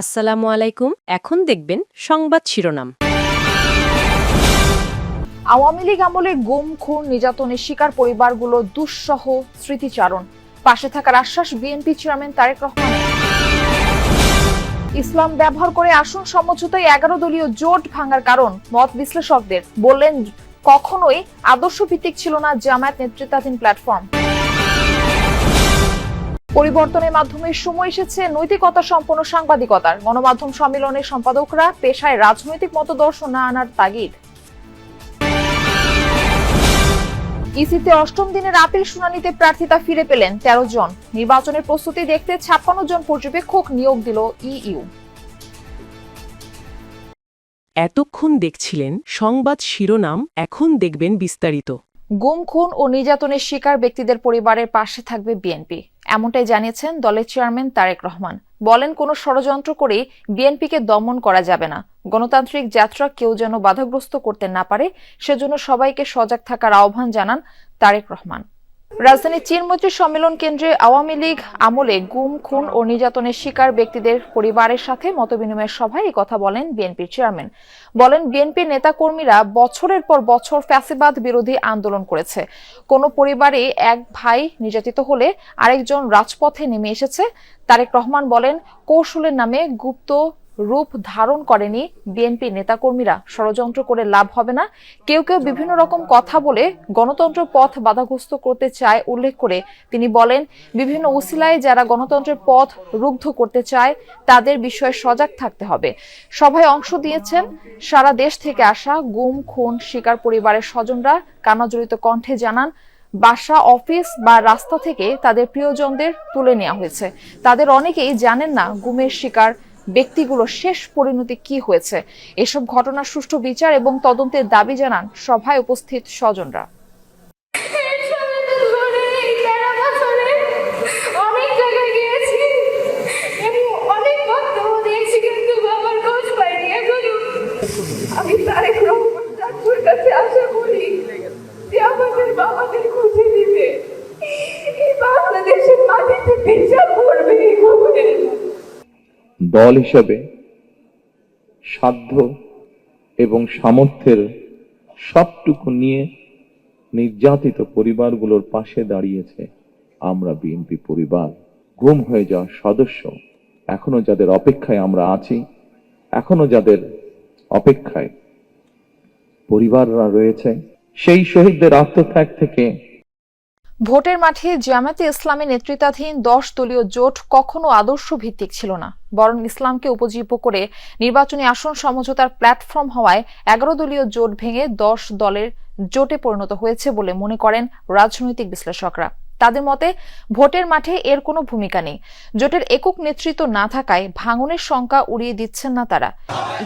আসসালামু আলাইকুম। এখন দেখবেন সংবাদ শিরোনাম। আওয়ামী লীগ আমলে গুম, খুন, নির্যাতনের শিকার পরিবারগুলো দুঃসহ স্মৃতিচারণ। পাশে থাকার আশ্বাস বিএনপি চেয়ারম্যান তারেক রহমান। ইসলাম ব্যবহার করে আসন সমঝোতায় এগারো দলীয় জোট ভাঙার কারণ, মত বিশ্লেষকদের। বললেন, কখনোই আদর্শ ভিত্তিক ছিল না জামায়াত নেতৃত্বাধীন প্ল্যাটফর্ম। পরিবর্তনের মাধ্যমে সময় এসেছে নৈতিকতা সম্পন্ন সাংবাদিকতার। গণমাধ্যম সম্মেলনের সম্পাদকরা পেশায় রাজনৈতিক মতদর্শ না আনার তাগিদ। ইসিতে অষ্টম দিনের আপিল শুনানিতে প্রার্থিতা ফিরে পেলেন তেরো জন। নির্বাচনের প্রস্তুতি দেখতে ছাপ্পান্ন জন পর্যবেক্ষক নিয়োগ দিল ইইউ। এতক্ষণ দেখছিলেন সংবাদ শিরোনাম, এখন দেখবেন বিস্তারিত। গুম, খুন ও নির্যাতনের শিকার ব্যক্তিদের পরিবারের পাশে থাকবে বিএনপি। এমনটাই জানিয়েছেন দলের চেয়ারম্যান তারেক রহমান। বলেন, কোনো ষড়যন্ত্র করে বিএনপিকে দমন করা যাবে না। গণতান্ত্রিক যাত্রা কেউ যেন বাধাগ্রস্ত করতে না পারে, সেজন্য সবাইকে সজাগ থাকার আহ্বান জানান তারেক রহমান। রাজধানীর চীনমৈত্রী সম্মেলন কেন্দ্রে আওয়ামী লীগ আমলে গুম, খুন ও নির্যাতনের শিকার ব্যক্তিদের পরিবারের সাথে মতবিনিময় সভায় কথা বলেন বিএনপির চেয়ারম্যান। বলেন, বিএনপির নেতাকর্মীরা বছরের পর বছর ফ্যাসিবাদ বিরোধী আন্দোলন করেছে। কোনো পরিবারে এক ভাই নির্যাতিত হলে আরেকজন রাজপথে নেমে এসেছে। তারেক রহমান বলেন, কৌশলের নামে গুপ্ত রূপ ধারণ করেনি বিএনপি নেতাকর্মীরা। ষড়যন্ত্র করে লাভ হবে না। কেউ কেউ বিভিন্ন রকম কথা বলে গণতন্ত্র পথ বাধাগ্রস্ত করতে চায় উল্লেখ করে তিনি বলেন, বিভিন্ন উসিলায় যারা গণতন্ত্রের পথ রুগ্ধ করতে চায়, তাদের বিষয়ে সজাগ থাকতে হবে। সভায় অংশ দিয়েছেন সারা দেশ থেকে আসা গুম, খুন, শিকার পরিবারের স্বজনরা। কান্নাজড়িত কণ্ঠে জানান, বাসা, অফিস বা রাস্তা থেকে তাদের প্রিয়জনদের তুলে নেওয়া হয়েছে। তাদের অনেকেই জানেন না, গুমের শিকার ব্যক্তিগুলোর শেষ পরিণতি কি হয়েছে? এসব ঘটনার সুষ্ঠু বিচার এবং তদন্তের দাবি জানান সভায় উপস্থিত স্বজনরা। দল হিসেবে, সাধ্য এবং সামর্থ্যের সবটুকু নিয়ে নির্যাতিত পরিবারগুলোর পাশে দাঁড়িয়েছে আমরা বিএনপি পরিবার। গুম হয়ে যাওয়া সদস্য এখনও যাদের অপেক্ষায় আমরা আছি, এখনও যাদের অপেক্ষায় পরিবাররা রয়েছে, সেই শহীদদের আত্মত্যাগ থেকে ভোটের মাঠে জামাতে ইসলামী নেতৃত্বাধীন দশ দলীয় জোট কখনো আদর্শ ভিত্তিক ছিল না। বরং ইসলামকে উপজীব্য করে নির্বাচনী আসন সমঝোতার প্ল্যাটফর্ম হওয়ায় এগারো দলীয় জোট ভেঙে দশ দলের জোটে পরিণত হয়েছে বলে মনে করেন রাজনৈতিক বিশ্লেষকরা। তাদের মতে ভোটের মাঠে এর কোনো ভূমিকা নেই। জোটের একক নেতৃত্ব না থাকায় ভাঙনের শঙ্কা উড়িয়ে দিচ্ছেন না তারা।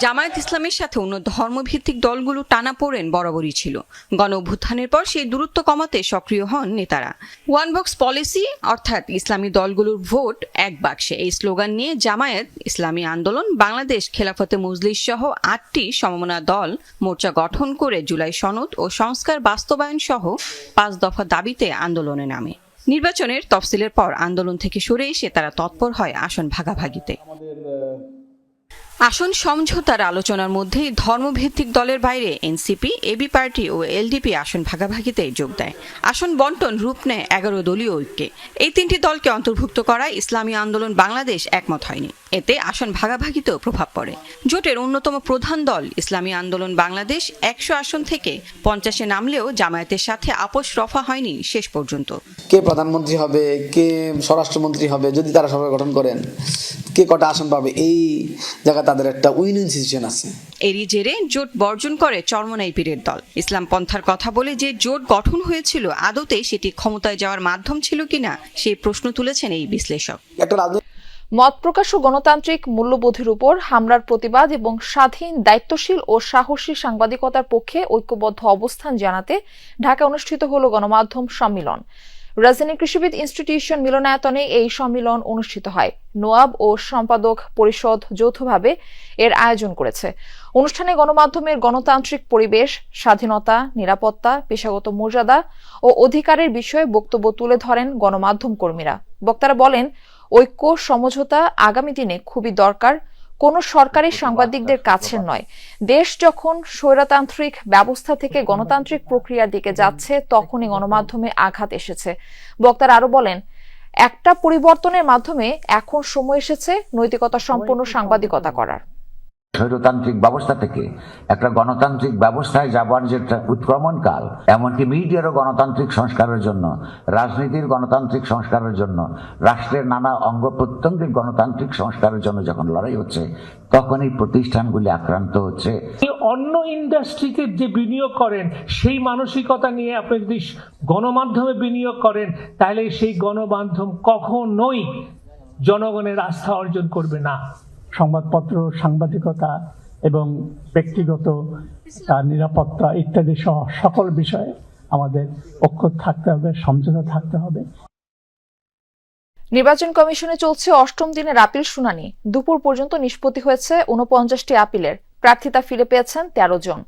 জামায়াত ইসলামের সাথে অন্য ধর্মভিত্তিক দলগুলো টানা পড়েন বরাবরই ছিল। গণ অভ্যুত্থানের পর সেই দূরত্ব কমাতে সক্রিয় হন নেতারা। ওয়ান বক্স পলিসি অর্থাৎ ইসলামী দলগুলোর ভোট এক বাক্সে। এই স্লোগান নিয়ে জামায়াত ইসলামী আন্দোলন, বাংলাদেশ খেলাফতে মজলিস সহ আটটি সমমনা দল মোর্চা গঠন করে জুলাই সনদ ও সংস্কার বাস্তবায়ন সহ পাঁচ দফা দাবিতে আন্দোলনে নামে। নির্বাচনের তফসিলের পর আন্দোলন থেকে সরে এসে তারা তৎপর হয় আসন ভাগাভাগিতে। আসন সমঝোতার আলোচনার মধ্যে ধর্মভিত্তিক দলের বাইরে এনসিপি, এবি পার্টি ও এলডিপি আসন ভাগাভাগিতে যোগ দেয়। আসন বন্টন রূপ নেয় এগারো দলীয় ঐক্যে। এই তিনটি দলকে অন্তর্ভুক্ত করায় ইসলামী আন্দোলন বাংলাদেশ একমত হয়নি। এতে আসন ভাগাভাগিতেও প্রভাব পড়ে। জোটের অন্যতম প্রধান দল ইসলামী আন্দোলন বাংলাদেশ একশো আসন থেকে পঞ্চাশে নামলেও জামায়াতের সাথে আপোষ রফা হয়নি শেষ পর্যন্ত। কে প্রধানমন্ত্রী হবে? কে স্বরাষ্ট্রমন্ত্রী হবে? যদি তারা সরকার গঠন করেন কে কটা আসন পাবে? এই জায়গা তাদের একটা উইন উইন সিচুয়েশন আছে। এরই জেরে জোট বর্জন করে চরমনাই পীরের দল। ইসলাম পন্থার কথা বলে যে জোট গঠন হয়েছিল আদতে সেটি ক্ষমতায় যাওয়ার মাধ্যম ছিল কিনা সেই প্রশ্ন তুলেছেন এই বিশ্লেষক। একটা রাজনৈতিক মত প্রকাশ ও গণতান্ত্রিক মূল্যবোধের উপর হামলার প্রতিবাদ এবং স্বাধীন, দায়িত্বশীল ও সাহসী সাংবাদিকতার পক্ষে ঐক্যবদ্ধ অবস্থান জানাতে ঢাকা অনুষ্ঠিত হল গণমাধ্যম সম্মিলন। রাজধানী কৃষিবিদ ইনস্টিটিউশন মিলনায়তনে এই সম্মিলন অনুষ্ঠিত হয়। নোয়াব ও সম্পাদক পরিষদ যৌথভাবে এর আয়োজন করেছে। অনুষ্ঠানে গণমাধ্যমের গণতান্ত্রিক পরিবেশ, স্বাধীনতা, নিরাপত্তা, পেশাগত মর্যাদা ও অধিকারের বিষয়ে বক্তব্য তুলে ধরেন গণমাধ্যম কর্মীরা। বক্তারা বলেন ঐক্য সমঝোতা আগামী দিনে খুবই দরকার। কোনো সরকারি সাংবাদিকদের কাছে নয়। দেশ যখন স্বৈরতান্ত্রিক ব্যবস্থা থেকে গণতান্ত্রিক প্রক্রিয়ার দিকে যাচ্ছে তখনই গণমাধ্যমে আঘাত এসেছে। বক্তারা আরও বলেন একটা পরিবর্তনের মাধ্যমে এখন সময় এসেছে নৈতিকতা সম্পন্ন সাংবাদিকতা করার। স্বৈরতান্ত্রিক ব্যবস্থা থেকে একটা গণতান্ত্রিক ব্যবস্থায় যাবার যে একটা উৎক্রমণকাল এমনকি মিডিয়ারও গণতান্ত্রিক সংস্কারের জন্য, রাজনীতির গণতান্ত্রিক সংস্কারের জন্য, রাষ্ট্রের নানা অঙ্গ প্রত্যঙ্গের গণতান্ত্রিক সংস্কারের জন্য যখন লড়াই হচ্ছে তখন এই প্রতিষ্ঠানগুলি আক্রান্ত হচ্ছে। অন্য ইন্ডাস্ট্রিতে যে বিনিয়োগ করেন, সেই মানসিকতা নিয়ে আপনি যদি গণমাধ্যমে বিনিয়োগ করেন, তাহলে সেই গণমাধ্যম কখনোই জনগণের আস্থা অর্জন করবে না। সংবাদপত্র, সাংবাদিকতা এবং ব্যক্তিগত নিরাপত্তা ইত্যাদি সহ সকল বিষয়ে আমাদের ঐক্য থাকতে হবে, সমঝোতা থাকতে হবে। নির্বাচন কমিশনে চলছে অষ্টম দিনের আপিল শুনানি। দুপুর পর্যন্ত নিষ্পত্তি হয়েছে উনপঞ্চাশটি আপিলের। প্রার্থিতা ফিরে পেয়েছেন তেরো জন।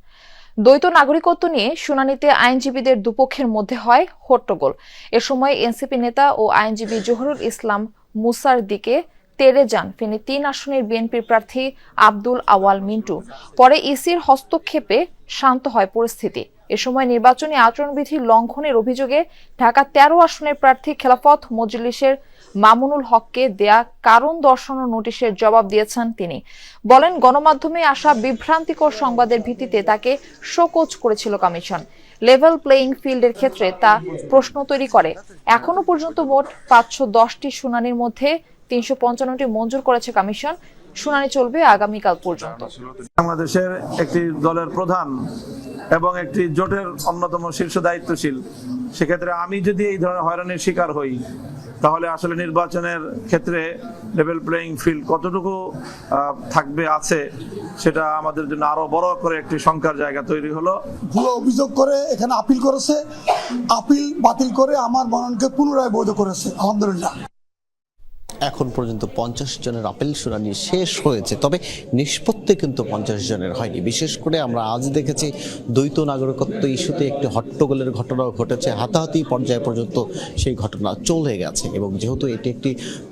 দ্বৈত নাগরিকত্ব নিয়ে শুনানিতে আইনজীবীদের দুপক্ষের মধ্যে হয় হট্টগোল। এ সময় এনসিপি নেতা ও আইনজীবী জহুরুল ইসলাম মুসার দিকে তেরে যান। ফেনী তিন আসনের বিএনপির প্রার্থী আব্দুল আওয়াল মিন্টু। পরে ইসির হস্তক্ষেপে শান্ত হয় পরিস্থিতি। এ সময় নির্বাচনী আচরণবিধি লঙ্ঘনের অভিযোগে ঢাকা তেরো আসনের প্রার্থী খেলাফত মজলিসের মামুনুল হককে দেয়া কারণ দর্শানোর নোটিশের জবাব দিয়েছেন তিনি। বলেন, গণমাধ্যমে আসা বিভ্রান্তিকর সংবাদের ভিত্তিতে তাকে শোকজ করেছিল কমিশন। লেভেল প্লেইং ফিল্ডের ক্ষেত্রে তা প্রশ্ন তৈরি করে। এখনও পর্যন্ত মোট পাঁচশো দশটি শুনানির মধ্যে তিনশো পঞ্চান্নটি মঞ্জুর করেছে কমিশন। শুনানি চলবে আগামীকাল পর্যন্ত। বাংলাদেশের একটি দলের প্রধান এবং একটি জোটের অন্যতম শীর্ষ দায়িত্বশীল। সেক্ষেত্রে আমি যদি এই ধরনের হয়রানির শিকার হই তাহলে আসলে নির্বাচনের ক্ষেত্রে লেভেল প্লেইং ফিল্ড কতটুকু আহ, থাকবে আছে সেটা আমাদের জন্য আরও বড় করে একটি শঙ্কার জায়গা তৈরি হলো। ভুয়া অভিযোগ করে এখানে আপিল করেছে। আপিল বাতিল করে আমার মননকে পুনরায় বৈধ করেছে। আলহামদুলিল্লাহ। এখন পর্যন্ত পঞ্চাশ জনের আপিল শুনানি শেষ হয়েছে, তবে নিষ্পত্তি কিন্তু পঞ্চাশ জনের হয়নি। বিশেষ করে আমরা আজ দেখেছি দ্বৈত নাগরিকত্ব ইস্যুতে একটি হট্টগোলের ঘটনাও ঘটেছে। হাতাহাতি পর্যায়ে পর্যন্ত সেই ঘটনা চলে গেছে এবং যেহেতু এটি একটি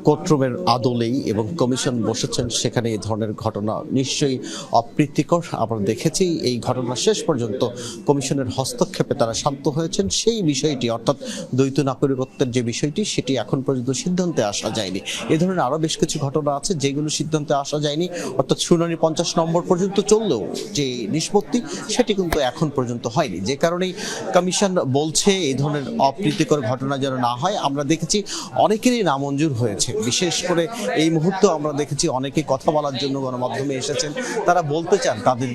কোর্টরুমের আদলেই এবং কমিশন বসেছেন, সেখানে এই ধরনের ঘটনা নিশ্চয়ই অপ্রীতিকর। আমরা দেখেছি এই ঘটনা শেষ পর্যন্ত কমিশনের হস্তক্ষেপে তারা শান্ত হয়েছেন। সেই বিষয়টি অর্থাৎ দ্বৈত নাগরিকত্বের যে বিষয়টি, সেটি এখন পর্যন্ত সিদ্ধান্তে আসা যায়নি। এ ধরনের আরও বেশ কিছু ঘটনা আছে যেগুলো সিদ্ধান্তে আসা যায়নি। অর্থাৎ শুনানি পঞ্চাশ নম্বর পর্যন্ত চললেও যে নিষ্পত্তি, সেটি কিন্তু এখন পর্যন্ত হয়নি। যে কারণেই কমিশন বলছে এই ধরনের অপ্রীতিকর ঘটনা যেন না হয়। আমরা দেখেছি অনেকেরই নামঞ্জুর হয়েছে। বিশেষ করে এই মুহূর্তে আমরা দেখেছি অনেকে কথা বলার জন্য গণমাধ্যমে এসেছেন। তারা বলতে চান তাদের